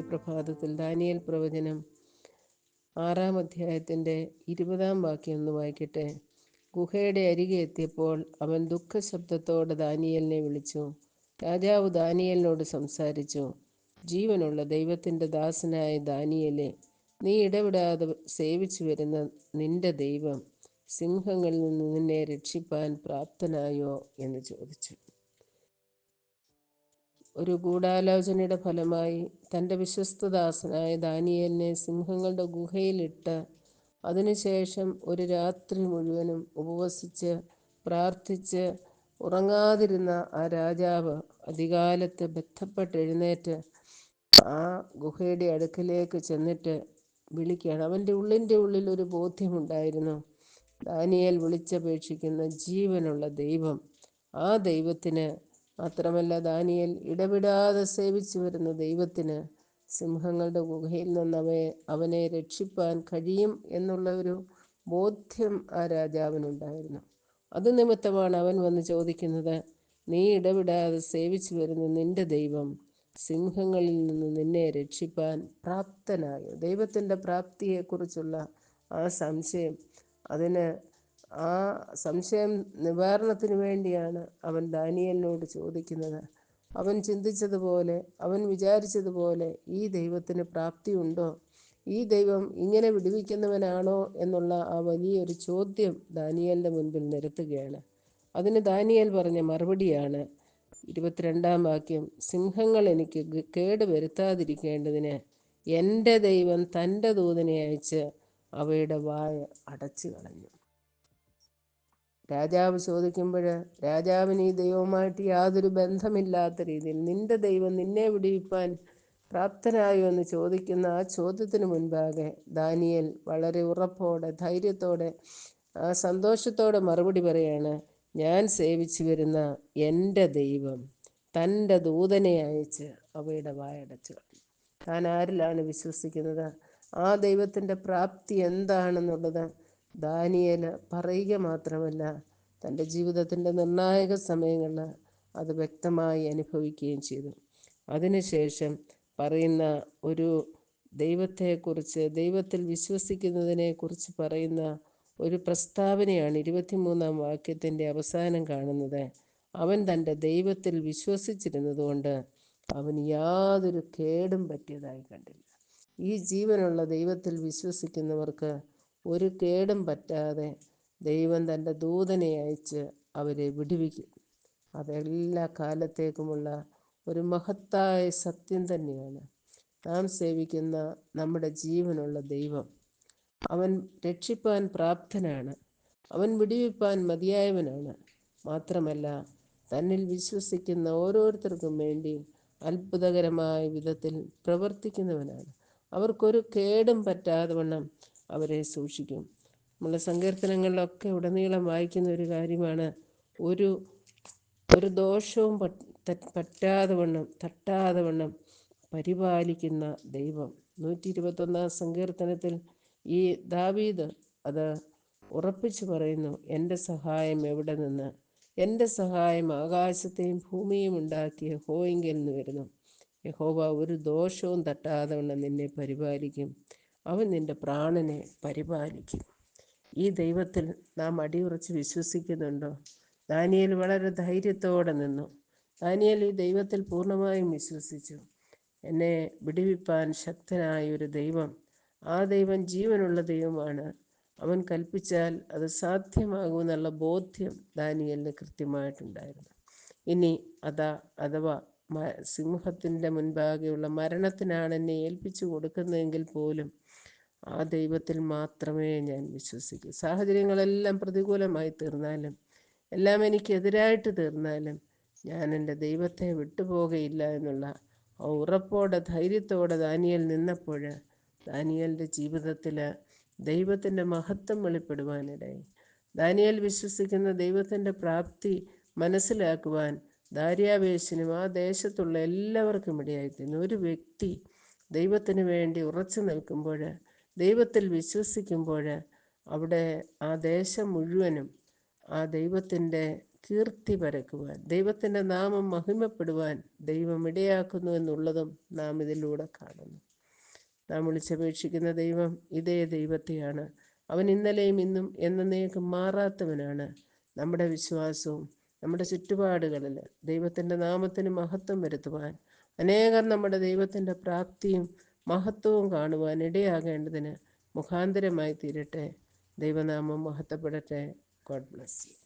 പ്രഭാതത്തിൽ ദാനിയൽ പ്രവചനം ആറാം അധ്യായത്തിന്റെ ഇരുപതാം വാക്യം ഒന്ന് വായിക്കട്ടെ. ഗുഹയുടെ അരികെ എത്തിയപ്പോൾ അവൻ ദുഃഖശബ്ദത്തോടെ ദാനിയലിനെ വിളിച്ചു. രാജാവ് ദാനിയലിനോട് സംസാരിച്ചു ജീവനുള്ള ദൈവത്തിന്റെ ദാസനായ ദാനിയലെ നീ ഇടവിടാതെ സേവിച്ചു വരുന്ന നിന്റെ ദൈവം സിംഹങ്ങളിൽ നിന്ന് നിന്നെ രക്ഷിപ്പാൻ പ്രാപ്തനായോ? എന്ന് ചോദിച്ചു. ഒരു ഗൂഢാലോചനയുടെ ഫലമായി തന്റെ വിശ്വസ്തദാസനായ ദാനിയലിനെ സിംഹങ്ങളുടെ ഗുഹയിലിട്ട് അതിനുശേഷം ഒരു രാത്രി മുഴുവനും ഉപവസിച്ച് പ്രാർത്ഥിച്ച് ഉറങ്ങാതിരുന്ന ആ രാജാവ് അധികാലത്ത് ബന്ധപ്പെട്ട് എഴുന്നേറ്റ് ആ ഗുഹയുടെ അടുക്കിലേക്ക് ചെന്നിട്ട് വിളിക്കുകയാണ്. അവന്റെ ഉള്ളിന്റെ ഉള്ളിൽ ഒരു ബോധ്യമുണ്ടായിരുന്നു. ദാനിയേൽ വിളിച്ചപേക്ഷിക്കുന്ന ജീവനുള്ള ദൈവം ആ ദൈവത്തിന് മാത്രമല്ല ദാനിയൽ ഇടപെടാതെ സേവിച്ചു വരുന്ന ദൈവത്തിന് സിംഹങ്ങളുടെ ഗുഹയിൽ നിന്ന് അവയെ അവനെ രക്ഷിപ്പാൻ കഴിയും എന്നുള്ള ഒരു ബോധ്യം ആ രാജാവിനുണ്ടായിരുന്നു. അത് നിമിത്തമാണ് അവൻ വന്ന് ചോദിക്കുന്നത് നീ ഇടപെടാതെ സേവിച്ചു വരുന്ന നിന്റെ ദൈവം സിംഹങ്ങളിൽ നിന്ന് നിന്നെ രക്ഷിപ്പാൻ പ്രാപ്തനായോ? ദൈവത്തിന്റെ പ്രാപ്തിയെക്കുറിച്ചുള്ള ആ സംശയം അതിന് ആ സംശയം നിവാരണത്തിന് വേണ്ടിയാണ് അവൻ ദാനിയലിനോട് ചോദിക്കുന്നത്. അവൻ ചിന്തിച്ചതുപോലെ അവൻ വിചാരിച്ചതുപോലെ ഈ ദൈവത്തിന് പ്രാപ്തിയുണ്ടോ ഈ ദൈവം ഇങ്ങനെ വിടുവിക്കുന്നവനാണോ എന്നുള്ള ആ വലിയൊരു ചോദ്യം ദാനിയലിന്റെ മുൻപിൽ നിരത്തുകയാണ്. അതിന് ദാനിയൽ പറഞ്ഞ മറുപടിയാണ് ഇരുപത്തിരണ്ടാം വാക്യം സിംഹങ്ങൾ എനിക്ക് കേട് വരുത്താതിരിക്കേണ്ടതിന് എന്റെ ദൈവം തന്റെ ദൂതനെ അയച്ച് അവയുടെ വായ അടച്ചു കളഞ്ഞു രാജാവ് ചോദിക്കുമ്പോൾ രാജാവിന് ഈ ദൈവവുമായിട്ട് യാതൊരു ബന്ധമില്ലാത്ത രീതിയിൽ നിന്റെ ദൈവം നിന്നെ വിടിയിപ്പാൻ പ്രാപ്തനായോ? എന്ന് ചോദിക്കുന്ന ആ ചോദ്യത്തിന് മുൻപാകെ ദാനിയൽ വളരെ ഉറപ്പോടെ ധൈര്യത്തോടെ ആ സന്തോഷത്തോടെ മറുപടി പറയാണ് ഞാൻ സേവിച്ചു വരുന്ന എന്റെ ദൈവം തന്റെ ദൂതനെ അയച്ച് അവയുടെ വായടച്ചു. താൻ ആരിലാണ് വിശ്വസിക്കുന്നത്? ആ ദൈവത്തിന്റെ പ്രാപ്തി എന്താണെന്നുള്ളത് ദാനിയേൽ പറയുക മാത്രമല്ല തന്റെ ജീവിതത്തിന്റെ നിർണായക സമയങ്ങളിൽ അത് വ്യക്തമായി അനുഭവിക്കുകയും ചെയ്തു. അതിനുശേഷം പറയുന്ന ഒരു ദൈവത്തെക്കുറിച്ച് ദൈവത്തിൽ വിശ്വസിക്കുന്നതിനെക്കുറിച്ച് പറയുന്ന ഒരു പ്രസ്താവനയാണ് ഇരുപത്തിമൂന്നാം വാക്യത്തിന്റെ അവസാനം കാണുന്നത്. അവൻ തന്റെ ദൈവത്തിൽ വിശ്വസിച്ചിരുന്നതുകൊണ്ട് അവൻ യാതൊരു കേടും പറ്റിയതായി കണ്ടില്ല. ഈ ജീവനുള്ള ദൈവത്തിൽ വിശ്വസിക്കുന്നവർക്ക് ഒരു കേടും പറ്റാതെ ദൈവം തന്റെ ദൂതനെ അയച്ച് അവരെ വിടുവിക്കും. അതെല്ലാ കാലത്തേക്കുമുള്ള ഒരു മഹത്തായ സത്യം തന്നെയാണ്. നാം സേവിക്കുന്ന നമ്മുടെ ജീവനുള്ള ദൈവം. അവൻ രക്ഷിപ്പാൻ പ്രാപ്തനാണ്. അവൻ വിടുവിപ്പാൻ മതിയായവനാണ്. മാത്രമല്ല തന്നിൽ വിശ്വസിക്കുന്ന ഓരോരുത്തർക്കും വേണ്ടി അത്ഭുതകരമായ വിധത്തിൽ പ്രവർത്തിക്കുന്നവനാണ്. അവർക്കൊരു കേടും പറ്റാതെ വണ്ണം അവരെ സൂക്ഷിക്കും. നമ്മളെ സങ്കീർത്തനങ്ങളിലൊക്കെ ഉടനീളം വായിക്കുന്ന ഒരു കാര്യമാണ് ഒരു ഒരു ദോഷവും പറ്റാതെ വണ്ണം തട്ടാതെ വണ്ണം പരിപാലിക്കുന്ന ദൈവം. നൂറ്റി ഇരുപത്തൊന്നാം സങ്കീർത്തനത്തിൽ ഈ ദാവീദ് അത് ഉറപ്പിച്ചു പറയുന്നു എന്റെ സഹായം എവിടെ നിന്ന്? എന്റെ സഹായം ആകാശത്തെയും ഭൂമിയും ഉണ്ടാക്കിയ ഹോയിങ്കിൽ നിന്ന് വരുന്നു. യഹോവ ഒരു ദോഷവും തട്ടാതെ വണ്ണം നിന്നെ പരിപാലിക്കും. അവൻ നിന്റെ പ്രാണനെ പരിപാലിക്കും. ഈ ദൈവത്തിൽ നാം അടിയുറച്ച് വിശ്വസിക്കുന്നുണ്ടോ? ദാനിയൽ വളരെ ധൈര്യത്തോടെ നിന്നു. ദാനിയൽ ഈ ദൈവത്തിൽ പൂർണമായും വിശ്വസിച്ചു. എന്നെ വിടുവിപ്പാൻ ശക്തനായ ഒരു ദൈവം ആ ദൈവം ജീവനുള്ള ദൈവമാണ്. അവൻ കൽപ്പിച്ചാൽ അത് സാധ്യമാകുമെന്നുള്ള ബോധ്യം ദാനിയലിന് കൃത്യമായിട്ടുണ്ടായിരുന്നു. ഇനി അതാ അഥവാ സിംഹത്തിന്റെ മുൻപാകെയുള്ള മരണത്തിനാണ് എന്നെ ഏൽപ്പിച്ചു കൊടുക്കുന്നതെങ്കിൽ പോലും ആ ദൈവത്തിൽ മാത്രമേ ഞാൻ വിശ്വസിക്കൂ. സാഹചര്യങ്ങളെല്ലാം പ്രതികൂലമായി തീർന്നാലും എല്ലാം എനിക്കെതിരായിട്ട് തീർന്നാലും ഞാൻ എന്റെ ദൈവത്തെ വിട്ടുപോകയില്ല എന്നുള്ള ആ ഉറപ്പോടെ ധൈര്യത്തോടെ ദാനിയൽ നിന്നപ്പോൾ ദാനിയലിന്റെ ജീവിതത്തിൽ ദൈവത്തിന്റെ മഹത്വം വെളിപ്പെടുവാനിടയായി. ദാനിയൽ വിശ്വസിക്കുന്ന ദൈവത്തിന്റെ പ്രാപ്തി മനസ്സിലാക്കുവാൻ ദാര്യാവേശിനും ആ ദേശത്തുള്ള എല്ലാവർക്കും ഇടയായിത്തീരുന്നു. ഒരു വ്യക്തി ദൈവത്തിന് വേണ്ടി ഉറച്ചു നിൽക്കുമ്പോൾ ദൈവത്തിൽ വിശ്വസിക്കുമ്പോൾ അവിടെ ആ ദേശം മുഴുവനും ആ ദൈവത്തിന്റെ കീർത്തി പരക്കുവാൻ ദൈവത്തിന്റെ നാമം മഹിമപ്പെടുവാൻ ദൈവം ഇടയാക്കുന്നു എന്നുള്ളതും നാം ഇതിലൂടെ കാണുന്നു. നാം വിളിച്ചപേക്ഷിക്കുന്ന ദൈവം ഇതേ ദൈവത്തെയാണ്. അവൻ ഇന്നലെയും ഇന്നും എന്നേക്കും മാറാത്തവനാണ്. നമ്മുടെ വിശ്വാസവും നമ്മുടെ ചുറ്റുപാടുകളിൽ ദൈവത്തിന്റെ നാമത്തിന് മഹത്വം വരുത്തുവാൻ അനേകം നമ്മുടെ ദൈവത്തിന്റെ പ്രാപ്തിയും മഹത്വവും കാണുവാൻ ഇടയാകേണ്ടതിന് മുഖാന്തരമായി തീരട്ടെ. ദൈവനാമം മഹത്വപ്പെടട്ടെ. God bless you